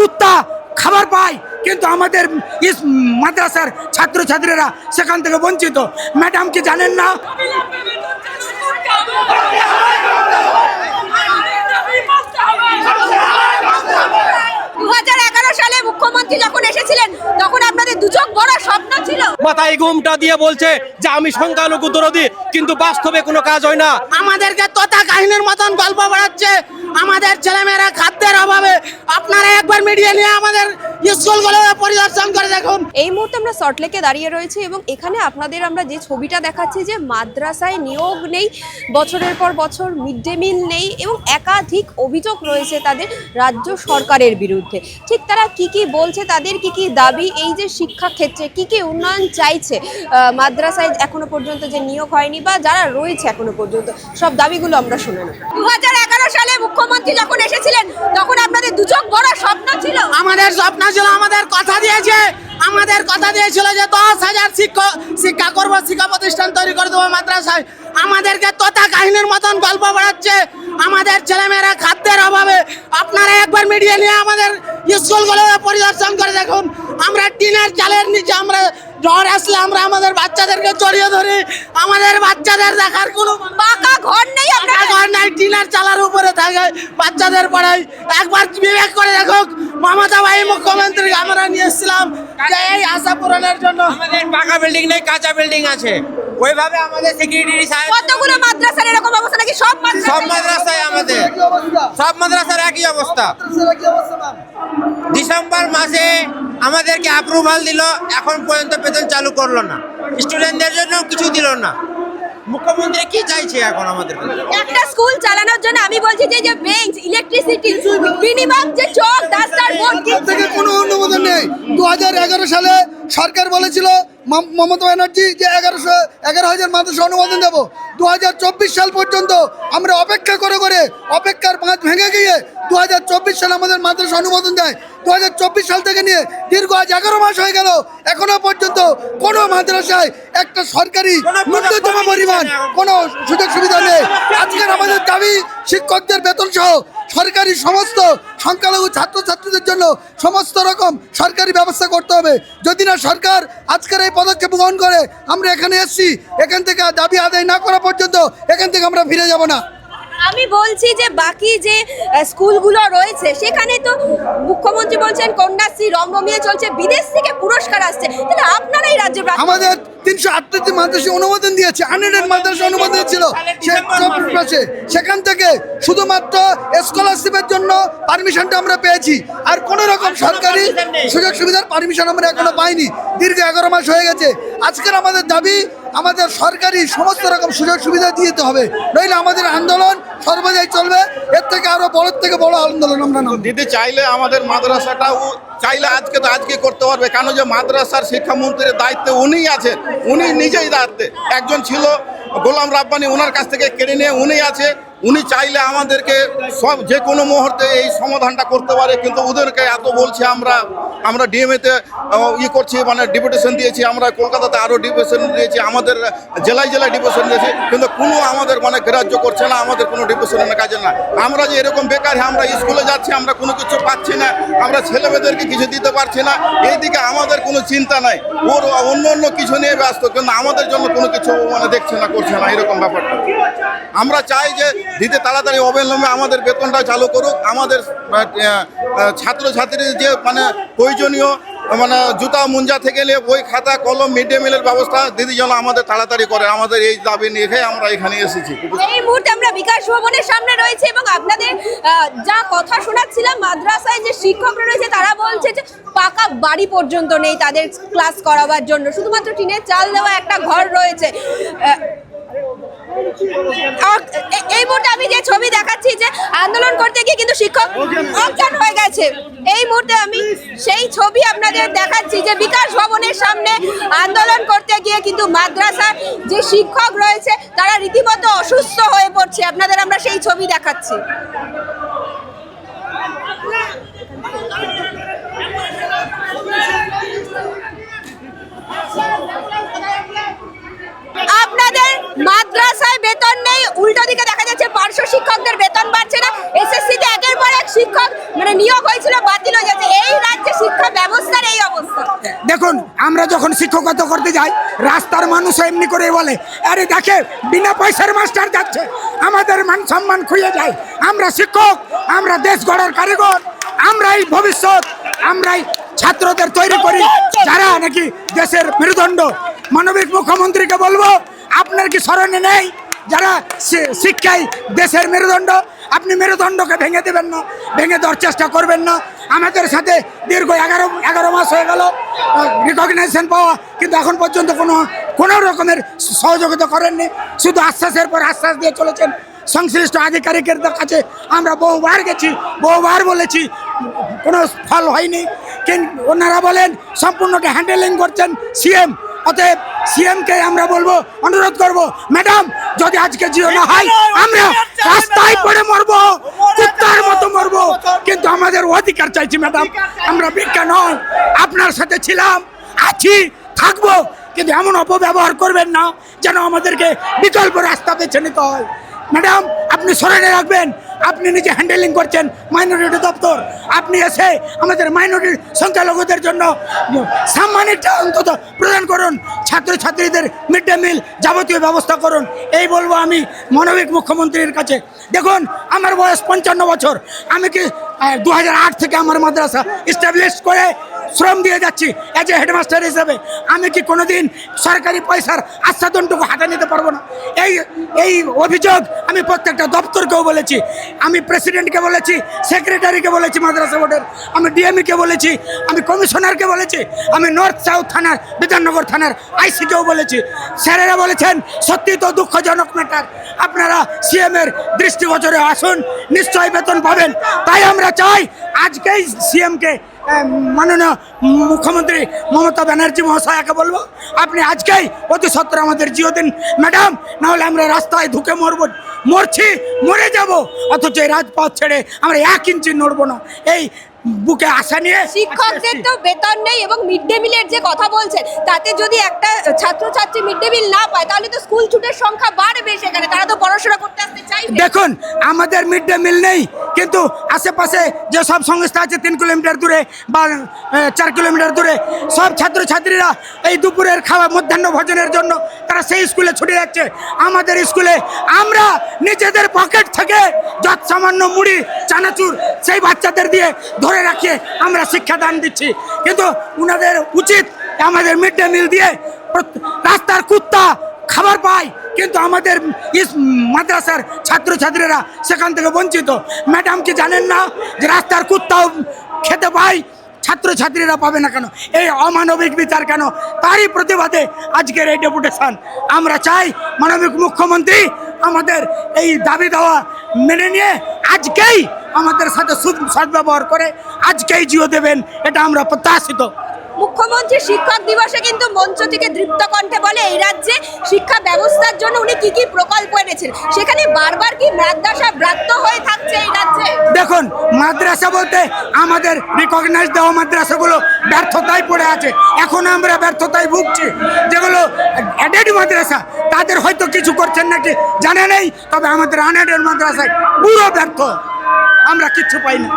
কুত্তা খাবার পায় কিন্তু আমাদের ইস মাদ্রাসার ছাত্রছাত্রীরা সেখান থেকে বঞ্চিত। ম্যাডাম কি জানেন না? দু হাজার এগারো সালে মুখ্যমন্ত্রী যখন এসেছিলেন তখন আপনাদের দুচোখ বড় স্বপ্ন ছিল। মাথায় ঘুমটা দিয়ে বলছে যে আমি সংখ্যালঘু দরদি কিন্তু বাস্তবে কোনো কাজ হয় না। আমাদেরকে তোতা কাহিনীর মতন গল্প বাড়াচ্ছে আমাদের ছেলেমেয়েরা খাদ্যের অভাবে আপনারা একবার মিডিয়া নিয়ে আমাদের স্কুলগুলো পরিদর্শন করে দেখুন। এই মুহূর্তে আমরা সল্টলেকে দাঁড়িয়ে রয়েছি এবং এখানে আপনাদের আমরা যে ছবিটা দেখাচ্ছি যে মাদ্রাসায় নিয়োগ নেই বছরের পর বছর মিড ডে মিল নেই এবং একাধিক অভিযোগ রয়েছে তাদের রাজ্য সরকারের বিরুদ্ধে। ঠিক তারা কি কি বলছে তাদের কি কি দাবি এই যে শিক্ষা ক্ষেত্রে কি কি উন্নয়ন চাইছে মাদ্রাসায় এখনও পর্যন্ত যে নিয়োগ হয়নি বা যারা রয়েছে এখনও পর্যন্ত সব দাবিগুলো আমরা শুনে নেব। দু সালে মুখ্যমন্ত্রী যখন এসেছিলেন তখন আপনাদের দুচোখ বড় স্বপ্ন ছিল। আমাদের স্বপ্ন ছিল আমাদের কথা দিয়েছে। আমাদের কথা দিয়েছিল যে দশ হাজার শিক্ষক শিক্ষা করব শিক্ষা প্রতিষ্ঠান তৈরি করে দেবো মাদ্রাসায়। আমাদেরকে তোতা কাহিনীর মতন গল্প বাড়াচ্ছে আমাদের ছেলেমেয়েরা খাদ্যের অভাবে। আপনারা একবার মিডিয়া নিয়ে আমাদের স্কুলগুলো পরিদর্শন করে দেখুন। আমরা টিনের চালের নিচে আমরা জ্বর আসলে আমরা আমাদের বাচ্চাদেরকে জড়িয়ে ধরি। আমাদের বাচ্চাদের দেখার কোনো পাকা ঘর নেই পাকা আপনাদের ঘর নাই টিনের চালার উপরে থাকে বাচ্চাদের পড়াই। একবার বিবেক করে দেখো মমতা ভাই মুখ্যমন্ত্রী আমরা নিয়ে এসেছিলাম যে এই আশা পূরণের জন্য। আমাদের পাকা বিল্ডিং নেই কাঁচা বিল্ডিং আছে। ওইভাবে আমাদের সিকিউরিটি কতগুলো মাদ্রাসার এরকম অবস্থা নাকি? সব মাদ্রাসা সব মাদ্রাসায় আমাদের। সব মাদ্রাসার একই অবস্থা। ডিসেম্বর মাসে আমাদেরকে অ্যাপ্রুভাল দিল এখন পর্যন্ত বেতন চালু করল না। স্টুডেন্টদের জন্য কিছু দিল না। মুখ্যমন্ত্রী কি চাইছে এখন আমাদের একটা স্কুল চালানোর জন্য আমি বলছি যে যে বেঞ্চ ইলেকট্রিসিটি মিনিমাম যে চক রাস্তার বোর্ড থেকে কোনো অনুমোদন নেই। দু সালে সরকার বলেছিল মমতা ব্যানার্জি যে এগারোশো এগারো হাজার মাদ্রাসা অনুমোদন দেবো। দু হাজার চব্বিশ সাল পর্যন্ত আমরা অপেক্ষা করে করে অপেক্ষার পাঁচ ভেঙে গিয়ে দু সালে আমাদের মাদ্রাসা অনুমোদন দেয় দু সাল থেকে নিয়ে দীর্ঘ আজ এগারো মাস হয়ে গেল। এখনও পর্যন্ত কোনো মাদ্রাসায় একটা সরকারি ন্যূনতম পরিমাণ কোনো সুযোগ সুবিধা নেই। আজকের আমাদের দাবি শিক্ষকদের বেতন সহ সরকারি সমস্ত সংখ্যালঘু ছাত্রছাত্রীদের জন্য সমস্ত রকম সরকারি ব্যবস্থা করতে হবে। যদি না সরকার আজকের এই পদক্ষেপ গ্রহণ করে আমরা এখানে এসেছি এখান থেকে দাবি আদায় না করা পর্যন্ত এখান থেকে আমরা ফিরে যাব না। আমি বলছি যে বাকি যে স্কুলগুলো রয়েছে, সেখানে তো মুখ্যমন্ত্রী বলছেন কন্যাশ্রী রমরমিয়ে চলছে, বিদেশ থেকে পুরস্কার আসছে। তাহলে আপনারাই রাজ্য আমাদের তিনশো আটটি মাদ্রাসা অনুমোদন দিয়েছে আনএডেড মাদ্রাসা অনুমোদন ছিল সে সেখান থেকে শুধুমাত্র স্কলারশিপের জন্য পারমিশনটা আমরা পেয়েছি। আর কোনো রকম সরকারি সুযোগ সুবিধার পারমিশন আমরা এখনও পাইনি। দীর্ঘ এগারো মাস হয়ে গেছে। আজকের আমাদের দাবি আমাদের সরকারি সমস্ত রকম সুযোগ সুবিধা দিতে হবে। নইলে আমাদের আন্দোলন সর্বদাই চলবে। এর থেকে আরও বড় থেকে বড় আন্দোলন আমরা। দিদি চাইলে আমাদের মাদ্রাসাটা চাইলে আজকে তো আজকে করতে পারবে। কেন যে মাদ্রাসার শিক্ষামন্ত্রীর দায়িত্বে উনিই আছেন। উনি নিজেই দায়িত্বে। একজন ছিল গোলাম রাব্বানি ওনার কাছ থেকে কেড়ে নিয়ে উনি আছে। উনি চাইলে আমাদেরকে সব যে কোনো মুহূর্তে এই সমাধানটা করতে পারে, কিন্তু ওদেরকে এত বলছে আমরা আমরা ডিএমএতে ইয়ে করছি মানে ডিপুটেশন দিয়েছি, আমরা কলকাতাতে আরও ডিপুটেশন দিয়েছি, আমাদের জেলায় জেলায় ডিপুটেশন দিয়েছি, কিন্তু কোনো আমাদের মানে গ্রাহ্য করছে না, আমাদের কোনো ডিপুটেশনের কাজে না। আমরা যে এরকম বেকার, আমরা স্কুলে যাচ্ছি, আমরা কোনো কিছু পাচ্ছি না, আমরা ছেলেমেয়েদেরকে কিছু দিতে পারছি না, এইদিকে আমাদের কোনো চিন্তা নাই। ওর অন্য অন্য কিছু নিয়ে ব্যস্ত, কিন্তু আমাদের জন্য কোনো কিছু মানে দেখছে না, করছে না, এরকম ব্যাপারটা। আমরা চাই যে দিতে তাড়াতাড়ি অবিলম্বে আমাদের বেতনটা চালু করুক। আমাদের ছাত্রছাত্রীদের যে মানে প্রয়োজনীয় মানে জুতা মুঞ্জা থেকে নিয়ে বই খাতা, কলম মিড ডে মিলের ব্যবস্থা দিদি যেন আমাদের তাড়াতাড়ি করে, আমাদের এই দাবি নিয়ে আমরা এখানে এসেছি। এই মুহূর্তে আমরা বিকাশ ভবনের সামনে রয়েছে এবং আপনাদের যা কথা শোনাচ্ছিলাম, মাদ্রাসায় যে শিক্ষকরা রয়েছে, তারা বলছে যে পাকা বাড়ি পর্যন্ত নেই তাদের ক্লাস করাবার জন্য। শুধুমাত্র টিনের চাল দেওয়া একটা ঘর রয়েছে। এই মুহূর্তে আমি যে ছবি দেখাচ্ছি যে আন্দোলন করতে গিয়ে কিন্তু শিক্ষক অজ্ঞান হয়ে গেছে। এই মুহূর্তে আমি সেই ছবি আপনাদের দেখাচ্ছি যে বিকাশ ভবনের সামনে আন্দোলন করতে গিয়ে কিন্তু মাদ্রাসার যে শিক্ষক রয়েছে, তারা রীতিমতো অসুস্থ হয়ে পড়ছে। আপনাদের আমরা সেই ছবি দেখাচ্ছি। শিক্ষকদের বেতন বাড়ছে না। এসএসসিতে একের পর এক শিক্ষক মানে নিয়োগ হয়েছিল, বাতিল হয়ে যাচ্ছে। এই রাজ্যে শিক্ষা ব্যবস্থার এই অবস্থা। দেখুন, আমরা যখন শিক্ষকতা করতে যাই, রাস্তার মানুষ এমনি করে বলে, আরে দেখে, বিনা পয়সার মাস্টার যাচ্ছে। আমাদের মান সম্মান খুঁয়ে যায়। আমরা শিক্ষক, আমরা দেশ গড়ার কারিগর, আমরাই ভবিষ্যৎ, আমরাই ছাত্রদের তৈরি করি। যারা নাকি দেশের মেরুদণ্ড। মানবিক মুখ্যমন্ত্রীকে বলব, আপনার কি স্মরণে নেই যারা শি- শিক্ষায় দেশের মেরুদণ্ড, আপনি মেরুদণ্ডকে ভেঙে দেবেন না, ভেঙে দেওয়ার চেষ্টা করবেন না। আমাদের সাথে দীর্ঘ এগারো এগারো মাস হয়ে গেল রিকগনাইজেশন পাওয়া, কিন্তু এখন পর্যন্ত কোনো কোনো রকমের সহযোগিতা করেননি। শুধু আশ্বাসের পর আশ্বাস দিয়ে চলেছেন সংশ্লিষ্ট আধিকারিকের কাছে। আমরা বহুবার গেছি, বহুবার বলেছি, কোনো ফল হয়নি। কিন্তু ওনারা বলেন, সম্পূর্ণকে হ্যান্ডেলিং করছেন সিএম অতএব সিএমকে আমরা বলব অনুরোধ করব ম্যাডাম যদি আজকে জিও না হয় আমরা রাস্তায় পড়ে মরবো কুত্তার মতো মরবো। কিন্তু আমাদের অধিকার চাইছি ম্যাডাম আমরা ভিক্ষা নয় আপনার সাথে ছিলাম আছি থাকব কিন্তু এমন অপব্যবহার করবেন না যেন আমাদেরকে বিকল্প রাস্তা বেছে নিতে হয়। ম্যাডাম আপনি স্মরণে রাখবেন, আপনি নিজে হ্যান্ডেলিং করছেন মাইনরিটি দপ্তর। আপনি এসে আমাদের মাইনরিটি সংখ্যালঘুদের জন্য সম্মানিটা অন্তত প্রদান করুন, ছাত্রছাত্রীদের মিড ডে মিল যাবতীয় ব্যবস্থা করুন। এই বলব আমি মানবিক মুখ্যমন্ত্রীর কাছে। দেখুন, আমার বয়স পঞ্চান্ন বছর। আমি কি দু থেকে আমার মাদ্রাসা এস্টাবলিশ করে শ্রম দিয়ে যাচ্ছি অ্যাজ এ হেডমাস্টার হিসেবে। আমি কি কোনোদিন সরকারি পয়সার আচ্ছাদনটুকু হাতে নিতে পারব না? এই এই অভিযোগ আমি প্রত্যেকটা দপ্তরকেও বলেছি, আমি প্রেসিডেন্টকে বলেছি সেক্রেটারিকে বলেছি, মাদ্রাসা বোর্ডের, আমি ডিএমইকে বলেছি, আমি কমিশনারকে বলেছি, আমি নর্থ সাউথ থানার, বিধাননগর থানার আইসিকেও বলেছি। স্যারেরা বলেছেন সত্যি তো দুঃখজনক ম্যাটার আপনারা সিএমের দৃষ্টিগোচরে আসুন নিশ্চয় বেতন পাবেন। তাই আমরা চাই, আজকেই সিএমকে মাননীয় মুখ্যমন্ত্রী মমতা ব্যানার্জি মহাশয়াকে বলব, আপনি আজকেই অতি সত্তর আমাদের জিও দিন। ম্যাডাম, নাহলে আমরা রাস্তায় ঢুকে মরব, মরছি, মরে যাব, অথচ এই রাজপথ ছেড়ে আমরা এক ইঞ্চি নড়বো না। এই বুকে আশা নিয়ে শিক্ষকদের তো বেতন নেই এবং মিড ডে মিলের যে কথা বলছেন তাতে যদি একটা ছাত্রছাত্রী মিড ডে মিল না পায় তাহলে তো স্কুল ছুটের সংখ্যা বাড়বে সেখানে। তারা তো পড়াশোনা করতে আসতে চাইবে। দেখুন আমাদের মিড ডে মিল নেই কিন্তু আশেপাশে যে সব সংস্থা আছে তিন কিলোমিটার দূরে বা চার কিলোমিটার দূরে সব ছাত্রছাত্রীরা এই দুপুরের খাওয়া মধ্যাহ্ন ভোজনের জন্য তারা সেই স্কুলে ছুটে যাচ্ছে আমাদের স্কুলে আমরা নিজেদের পকেট থেকে যত সামান্য মুড়ি, চানাচুর সেই বাচ্চাদের দিয়ে ধরে রাখিয়ে আমরা শিক্ষাদান দিচ্ছি। কিন্তু উনাদের উচিত আমাদের মিড ডে মিল দিয়ে রাস্তার কুত্তা খাবার পায়, কিন্তু আমাদের মাদ্রাসার ছাত্রছাত্রীরা সেখান থেকে বঞ্চিত। ম্যাডাম কি জানেন না যে রাস্তার কুত্তাও খেতে পায়? ছাত্রছাত্রীরা পাবে না কেন? এই অমানবিক বিচার কেন? তারই প্রতিবাদে আজকের এই ডেপুটেশন। আমরা চাই মানবিক মুখ্যমন্ত্রী আমাদের এই দাবি দেওয়া মেনে নিয়ে আজকেই আমাদের সাথে সুদ- সদ্ব্যবহার করে আজকেই জিও দেবেন, এটা আমরা প্রত্যাশিত। মুখ্যমন্ত্রী শিক্ষক দিবসে কিন্তু মঞ্চ থেকে দৃপ্ত কণ্ঠে বলে, এই রাজ্যে শিক্ষা ব্যবস্থার জন্য উনি কি কি প্রকল্প এনেছেন? সেখানে বারবার কি মাদ্রাসা ব্রাত্য দেখুন মাদ্রাসা বলতে আমাদের রিকগনাইজ দেওয়া মাদ্রাসাগুলো ব্যর্থতায় পড়ে আছে। এখন আমরা ব্যর্থতায় ভুগছি। যেগুলো অ্যাডেড মাদ্রাসা, তাদের হয়তো কিছু করছেন নাকি জানে নেই, তবে আমাদের আনএডেড মাদ্রাসায় পুরো ব্যর্থ। আমরা কিচ্ছু পাইনি।